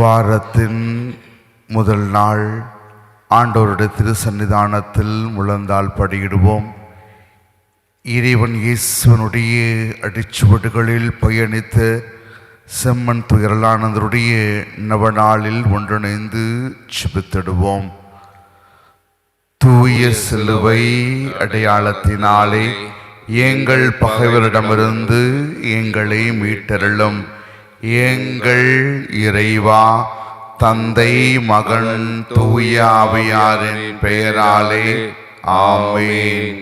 வாரத்தின் முதல் நாள் ஆண்டவருடைய திருசன்னிதானத்தில் முழந்தால் படியிடுவோம். இறைவன் இயேசுவனுடைய அடிச்சுவடுகளில் பயணித்த செம்மன் துயரலானந்தருடைய நவநாளில் ஒன்றிணைந்து சிபித்திடுவோம் தூய சிலுவை அடையாளத்தினாலே எங்கள் பகைவரிடமிருந்து எங்களை மீட்டருளும். எங்கள் இறைவா தந்தை மகன் தூயாவியாரின் பெயராலே ஆமேன்.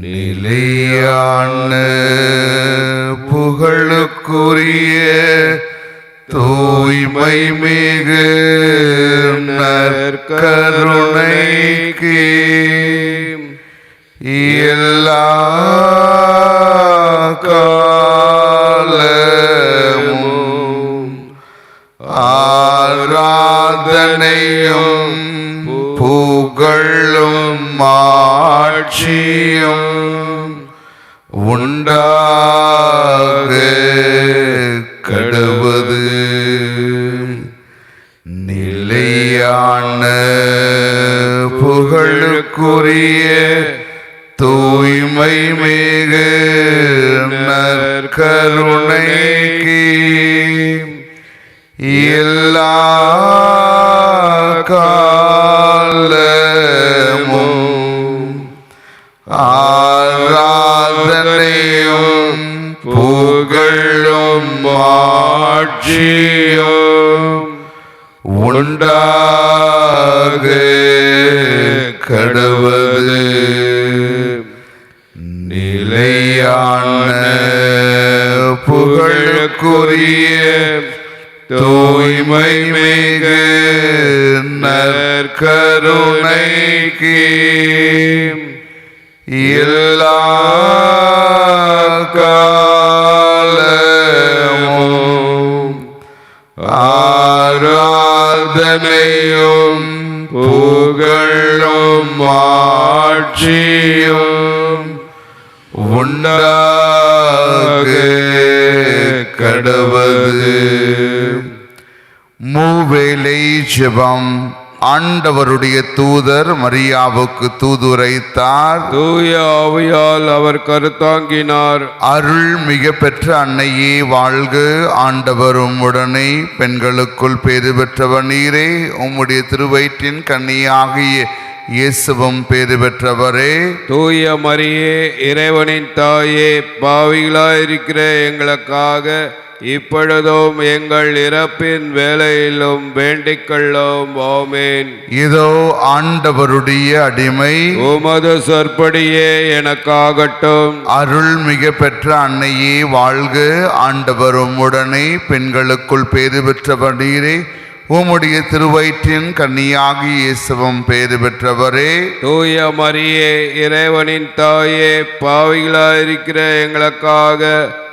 நிலையான புகழுக்குரிய தூய்மை மிகு நற்க கருணை நற்கருணைக்கு எல்லா ஆராதனையும் புகழும் ஆட்சியும் உண்டாக கடவுள். மூவேலை ஜபம் ஆண்டவருடைய தூதர் மரியாவுக்கு தூதுரைத்தார். தூய ஆவியால் அவர் கருத்தாங்கினார். அருள் மிக பெற்ற அன்னையே வாழ்க. ஆண்டவரும் உடனே பெண்களுக்குள் பேறு பெற்றவர் நீரே. உம்முடைய திருவயிற்றின் கன்னியாகிய இயேசுவும் பேறு பெற்றவரே. தூய மரியே இறைவனின் தாயே பாவிகளாயிருக்கிற எங்களுக்காக இப்பொழுதும் எங்கள் இறப்பின் வேலையிலும் வேண்டிக்கொள்ளும் ஆமேன். இதோ ஆண்டவருடைய அடிமை. உமது சொற்படியே எனக்காகட்டும். அருள் மிக பெற்ற அன்னையே வாழ்க. ஆண்டவரும் உடனே பெண்களுக்குள் பேறு நீரே உம்முடைய திருவயிற்றின் கன்னியாகி இயேசுவும் பேறு பெற்றவரே. தூய மரியே இறைவனின் தாயே பாவிகளாயிருக்கிற எங்களுக்காக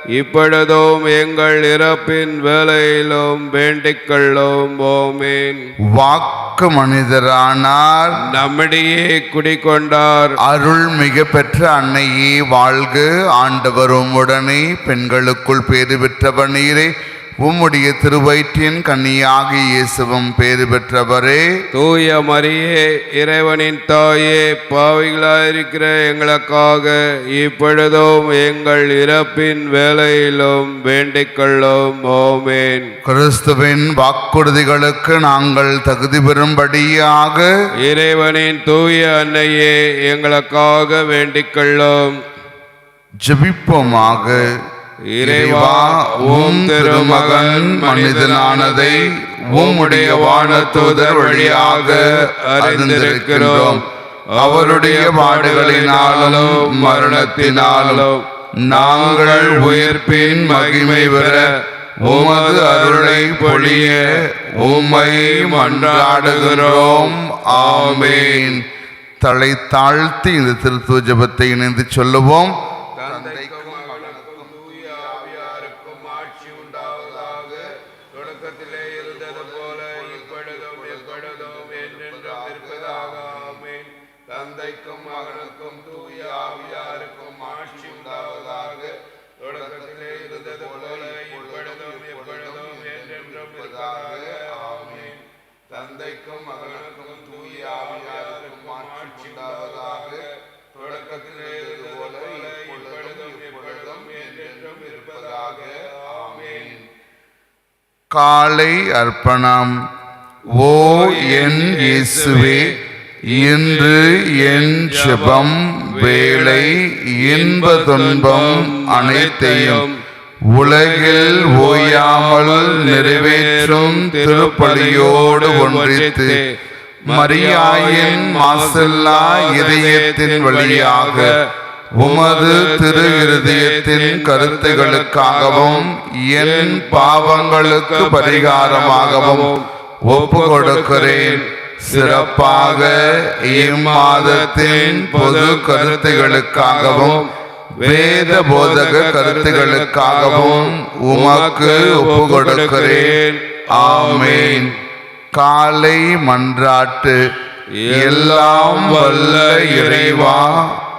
இப்பொழுதும் எங்கள் இறப்பின் வேலையிலும் வேண்டிக்கொள்ளும் ஓமேன் வாக்கு மனிதரானார். நம்மிடையே குடிகொண்டார். அருள் மிக பெற்ற அன்னையே வாழ்க. ஆண்டவரும் உடனே பெண்களுக்குள் பேறு பெற்றவர் நீரே உம்முடைய திருவயிற்றின் கன்னியாகி இயேசுவும் பேறு பெற்றவரே. தூய மரியே இறைவனின் தாயே பாவிகளாயிருக்கிற எங்களுக்காக இப்பொழுதும் எங்கள் இறப்பின் வேலையிலும் வேண்டிக்கொள்ளும். ஓமேன் கிறிஸ்துவின் வாக்குறுதிகளுக்கு நாங்கள் தகுதி பெறும்படியாக இறைவனின் தூய அன்னையே எங்களுக்காக வேண்டிக்கொள்ளும். ஜெபிப்போமாக. இறைவா உம் திருமகன் மனிதனானதை உம்முடைய வானதூதர் வழியாக அறிந்திருக்கிறோம் அவருடைய பாடுகளினாலும் மரணத்தினாலும் நாங்கள் உயிர்ப்பின் மகிமை பெற உமது அருளை பொழிய உம்மை மன்றாடுகிறோம். ஆமேன். தலை தாழ்த்தி இந்த திருத்துவ ஜபத்தை இணைந்து சொல்லுவோம். தந்தைக்கு காலை அர்ப்பணம். ஓ என் இயேசுவே இன்று என் சுபம் வேலை இன்ப துன்பம் அனைத்தையும் உலகில் ஓயாமல் நிறைவேற்றும் திருப்பலியோடு ஒன்றித்து மரியாயின் மாசல்லா இதயத்தின் வழியாக உமது திரு இருதயத்தின் கருத்துகளுக்காகவும் என் பாவங்களுக்கு பரிகாரமாகவும் ஒப்பு கொடுக்கிறேன் சிறப்பாக இம்மாதத்தின் பொது கருத்துகளுக்காகவும் வேத போதக கருத்துகளுக்காகவும் உமக்கு ஒப்பு கொடுக்கிறேன் ஆமேன். காலை மன்றாட்டு எல்லாம் வல்ல இறைவா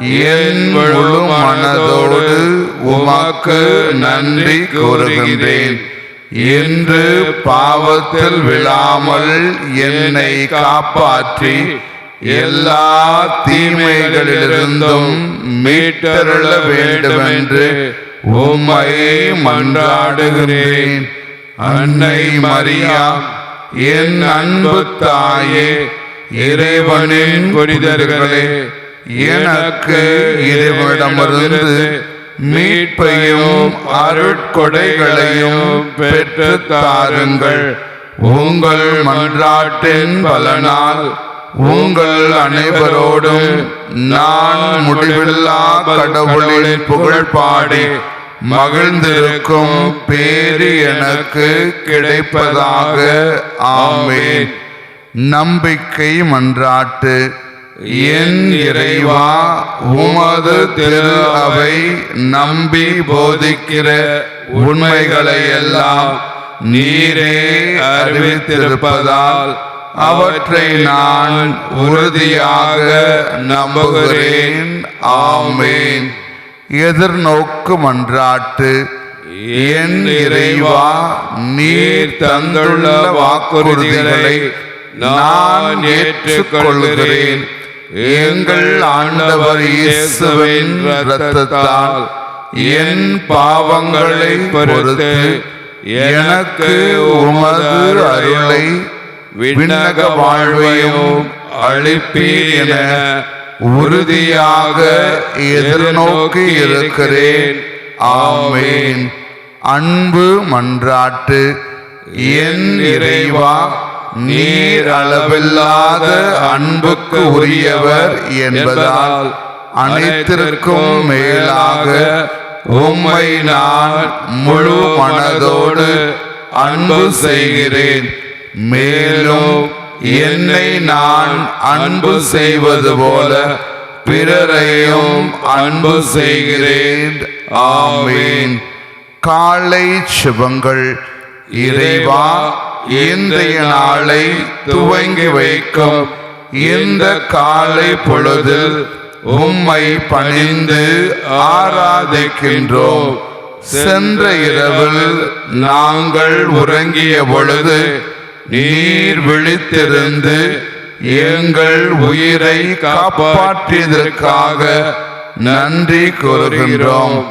என் முழு மனதோடு உமக்கு நன்றி கூறுகின்றேன்? என்று பாவத்தில் விழாமல் என்னை காப்பாற்றி எல்லா தீமைகளிலிருந்தும் மீட்டருள வேண்டுமென்று உம்மை மன்றாடுகிறேன். அன்னை மரியா என் அன்பு தாயே இறைவனின் புரிதர்களே எனக்கு இறைவனிடமிருந்து மீட்பையும் அருட்கொடைகளையும் பெற்று தாருங்கள். உங்கள் மன்றாட்டின் பலனால் உங்கள் அனைவரோடும் நான் முடிவில்லா கடவுளின் புகழ் பாடி மகிழ்ந்திருக்கும் பேரு எனக்கு கிடைப்பதாக. ஆமே நம்பிக்கை மன்றாட்டு. என் இறைவா உமது திரு அவை நம்பி போதிக்கிற உண்மைகளை எல்லாம் நீரே அறிவித்திருப்பதால் அவற்றை நான் உறுதியாக நம்புகிறேன். ஆமேன். எதிர்நோக்கு மன்றாட்டு என் இறைவா நீர் தந்துள்ள வாக்குறுதிகளை நான் ஏற்றுக்கொள்கிறேன். எங்கள் ஆண்டவர் இயேசுவின் இரத்தத்தால் என் பாவங்களை பொறுத்து எனக்கு உமது அருளை விண்ணக வாழ்வையும் அளிப்பீர் என உறுதியாக எதிர்நோக்கி இருக்கிறேன். ஆமேன். அன்பு மன்றாட்டு என் இறைவா நீர் அளவில்லாத அன்புக்கு உரியவர் என்பதால் அனைத்திற்கும் மேலாக உம்மை நான் முழு மனதோடு அன்பு செய்கிறேன். மேலும் என்னை நான் அன்பு செய்வது போல பிறரையும் அன்பு செய்கிறேன். ஆமேன். காலை சுபங்கள். இறைவா இன்றைய நாளை துவங்கி வைக்கும். இந்த காலை பொழுதில் உம்மை பணிந்து ஆராதிக்கின்றோம். சென்ற இரவில் நாங்கள் உறங்கிய பொழுது நீர் விழித்திருந்து எங்கள் உயிரை காப்பாற்றியதற்காக நன்றி கூறுகின்றோம்.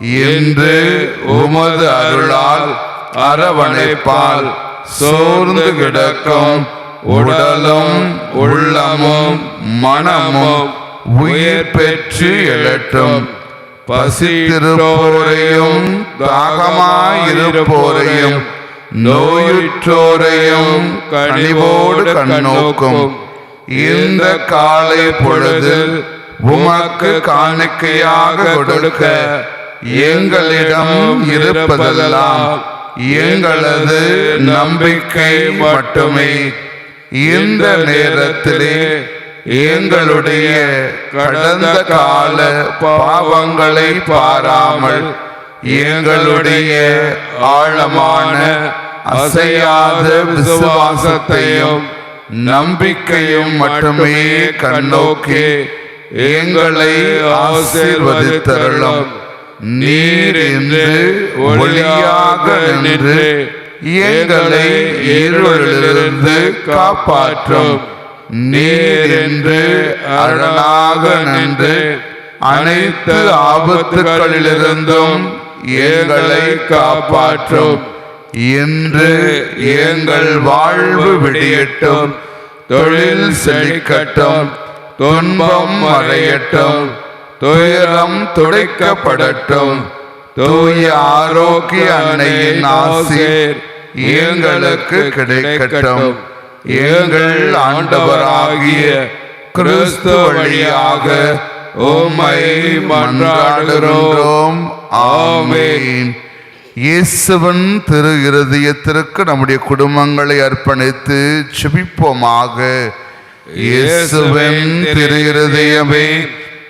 என்று உமது அருளால் அரவணைப்பால் சோர்ந்து கிடக்கும் உடலும் உள்ளமும் மனமும் உயிர் பெற்று எழட்டும். பசித்திருப்போரையும் தாகமாயிருப்போரையும் நோயுற்றோரையும் கனிவோடு கண்ணோக்கும். இந்த காலை பொழுதில் உமக்கு காணிக்கையாக கொடுக்க எங்களிடம் இருப்பதெல்லாம் எங்களது நம்பிக்கை மட்டுமே. இந்த நேரத்திலே எங்களுடைய கடந்த கால பாவங்களை பாராமல் எங்களுடைய ஆழமான அசையாத விசுவாசத்தையும் நம்பிக்கையும் மட்டுமே கண்ணோக்கி எங்களை ஆசீர்வதித்தருளும். நீர் என்று ஒளியாக நின்று எங்களை இருளிலிருந்து காப்பாற்றும். நீர் என்று அரணாக நின்று அனைத்து ஆபத்துகளிலிருந்தும் எங்களை காப்பாற்றும். என்று எங்கள் வாழ்வு விடியட்டும். தொழில் செழிக்கட்டும். துன்பம் மறையட்டும். துயரம் துடைக்கப்படட்டும். தூய ஆரோக்கிய அன்னையின் ஆசி எங்களுக்கு கிடைக்கட்டும். எங்கள் ஆண்டவராகிய கிறிஸ்து வழியாக உம்மை மன்றாடுகிறோம் ஆமென். இயேசுவன் திரு இருதயத்திற்கு நம்முடைய குடும்பங்களை அர்ப்பணித்து செபிப்போமாக இயேசுவின் திரு இருதயமே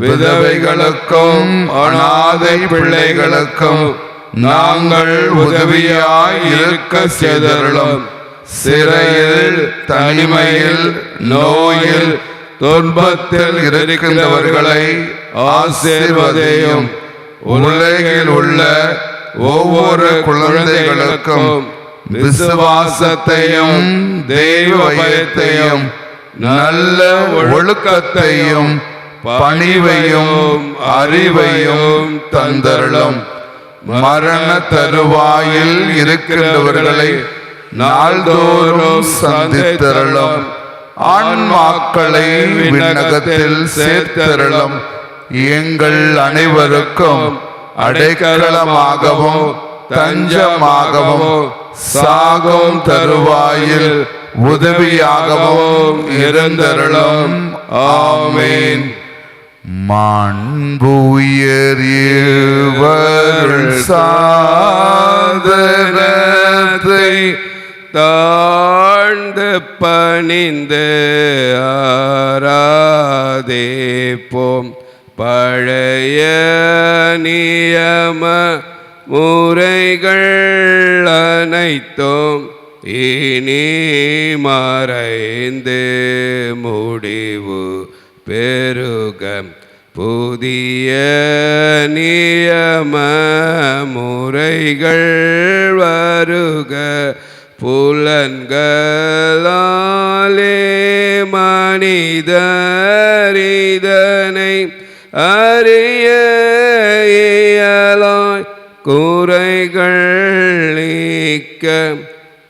விதவைகளுக்கும் அனாதை பிள்ளைகளுக்கும் நாங்கள் உதவியாய் இருக்க செய்தருளும். சிறையில் தனிமையில் நோயில் துன்பத்தில் இருக்கின்றவர்களை ஆசீர்வதையும். உலகில் உள்ள ஒவ்வொரு குழந்தைகளுக்கும் விசுவாசத்தையும் தெய்வ பயத்தையும் நல்ல ஒழுக்கத்தையும் பணிவையும் அறிவையும் தந்தருளும். மரண தருவாயில் இருக்கின்றவர்களை நாள்தோறும் சந்தித்தருளும். ஆன்மாக்களை விண்ணகத்தில் சேர்த்தருளும். எங்கள் அனைவருக்கும் அடைக்கலமாகவும் தஞ்சமாகவும் சாகும் தருவாயில் உதவியாகவும் இருந்தருளும். ஆமேன். மாண்புயரியவருள் சாதனத்தை தாழ்ந்து பணிந்து ஆராதேப்போம். பழைய நியம முறைகள் அனைத்தும் இனி மறைந்து முடிவு பெரு புதிய நியம முறைகள் வருக. புலன்களாலே மனிதரிதனை அறிய இயலாய். குறைகள் நீக்க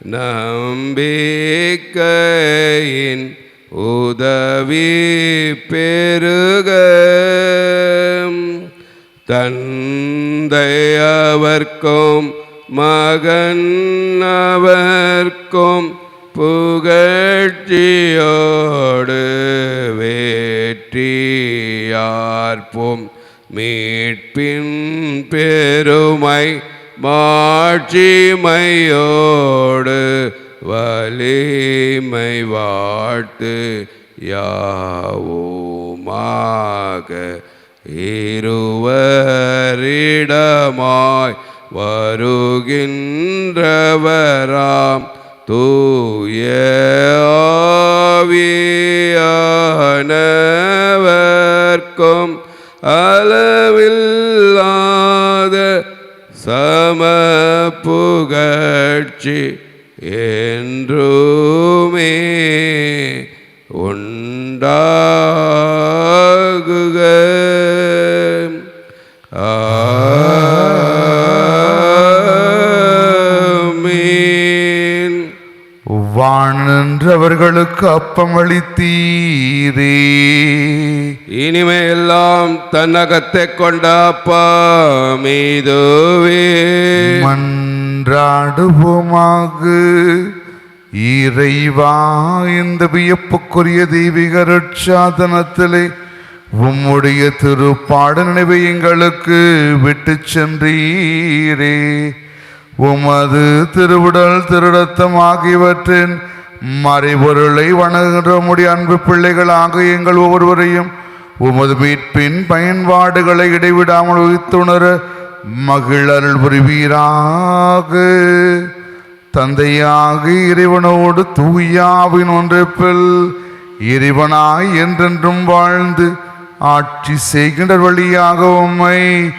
நம்பிக்கையின் உதவி பெருக தந்தையவர்க்கும் மகன் அவர்க்கும் புகழ்ச்சியோடு வேற்றியார்போம். மீட்பின் பெருமை மாட்சிமையோடு வலிமை வாழ்த்து யாவோமாக இருவரிடமாய் வருகின்றவராம். தூயவியானவர்க்கும் அளவில்லாத சம புகழ்ச்சி என்றுமே உண்டா ஆமீன் வானின்ற அவர்களுக்கு அப்பமளித்தீரே. இனிமையெல்லாம் தன்னகத்தை கொண்ட அப்பா மீதுவே. மன்றாடுவோமாக. இறைவா இந்த வியப்புக்குரிய தெய்வீக ரட்சாதனத்திலே உம்முடைய திருப்பாட நினைவை எங்களுக்கு விட்டு சென்றீரே. உமது திருவுடல் திருடத்தம் ஆகியவற்றின் மறைபொருளை வணங்குகிற முடிய அன்பு பிள்ளைகளாக எங்கள் ஒவ்வொருவரையும் உமது மீட்பின் பயன்பாடுகளை இடைவிடாமல் உயிர்த்துணர மகிழருள் புரிவீராக. தந்தையாக இறைவனோடு தூயாவின் ஒன்றிப்பில் இறைவனாய் என்றென்றும் வாழ்ந்து ஆட்சி செய்கின்ற வழியாக உம்மை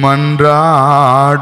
மன்றாடுகின்றோ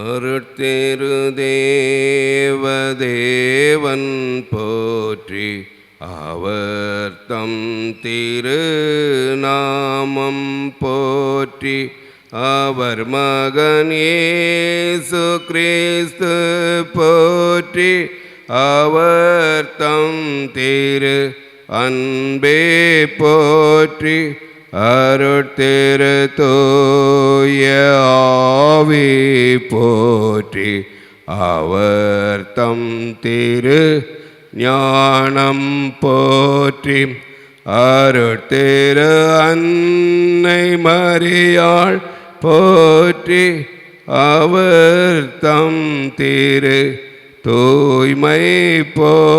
அருட்தேரு தேவதேவன் போற்றி அவர் தம் திரு நாமம் போற்றி அவர் மகனேசு கிறிஸ்து போற்றி அவர் தம் திரு அன்பே போற்றி அருட்திரு தூயாவி போற்றி அவர் தம் திரு ஞானம் போற்றி அருட்திரு அன்னை மறியாள் போற்றி அவர் தம் திரு தூய்மை போ